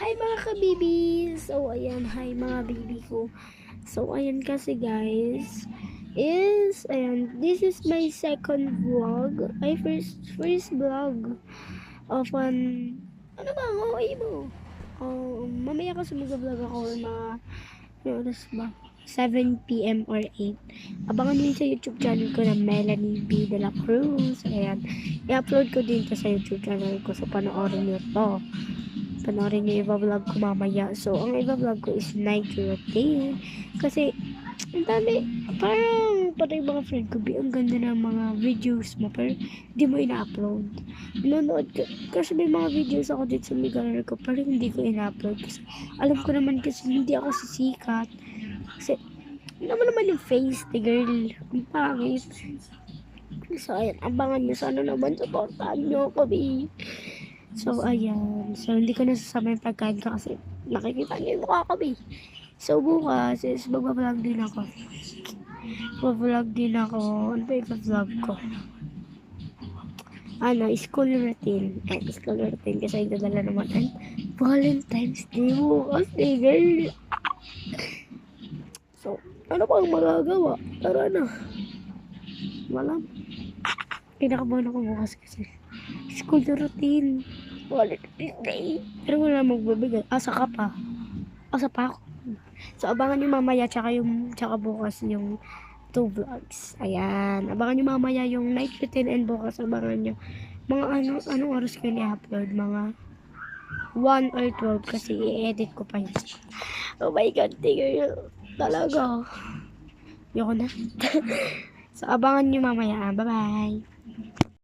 Hi mga kabibis! So, ayan, hi mga baby ko. So, ayan kasi guys, is, ayan, this is my second vlog. Ay, first, first vlog of an, ano ba, ang OA mo? Oh, mamaya kasi mag-vlog ako mga, ano oras ba? 7pm or 8. Abangan yun sa YouTube channel ko na Melanie B. De La Cruz. Ayan. I-upload ko din to sa YouTube channel ko. So, panoorin nyo to panoorin niyo yung vlog ko mamaya. So, ang iba-vlog ko is night routine. Kasi, ang dami, parang, parang mga friend ko, "Bi, ang ganda ng mga videos mo, pero hindi mo ina-upload. Nanonood ko, kasi may mga videos ako dito sa Migalar ko, pero hindi ko ina-upload. Kasi, alam ko naman kasi hindi ako sisikat. Kasi, naman naman yung face ni girl. Ang pangit. So, ayan, abangan nyo. Sana naman supportahan nyo Bi. So, ayan. So, hindi ko nasasama yung pagkain ko kasi nakikita niyo yung mukha ko, Bi. So, bukas is magbablog din ako. Magbablog din ako. Ano ba yung vlog ko? Ano, school routine. Eh, school routine kasi nagdadala naman ang Valentine's Day bukas, eh, girl. So, ano pa ang magagawa? Tara na. Wala. Kinakabahan ako bukas kasi. School routine. Valentine's Day. Pero wala magbabigay. Asa ka pa. Asa pa ako. So, abangan nyo mamaya tsaka yung tsaka bukas yung two vlogs. Ayan. Abangan nyo mamaya yung night routine and bukas abangan nyo. Mga ano, anong oras ko ni-upload? Mga 1 or 12 kasi i-edit ko pa yun. Oh my God, tigil. Talaga. Yoko na. so, abangan nyo mamaya. Bye-bye.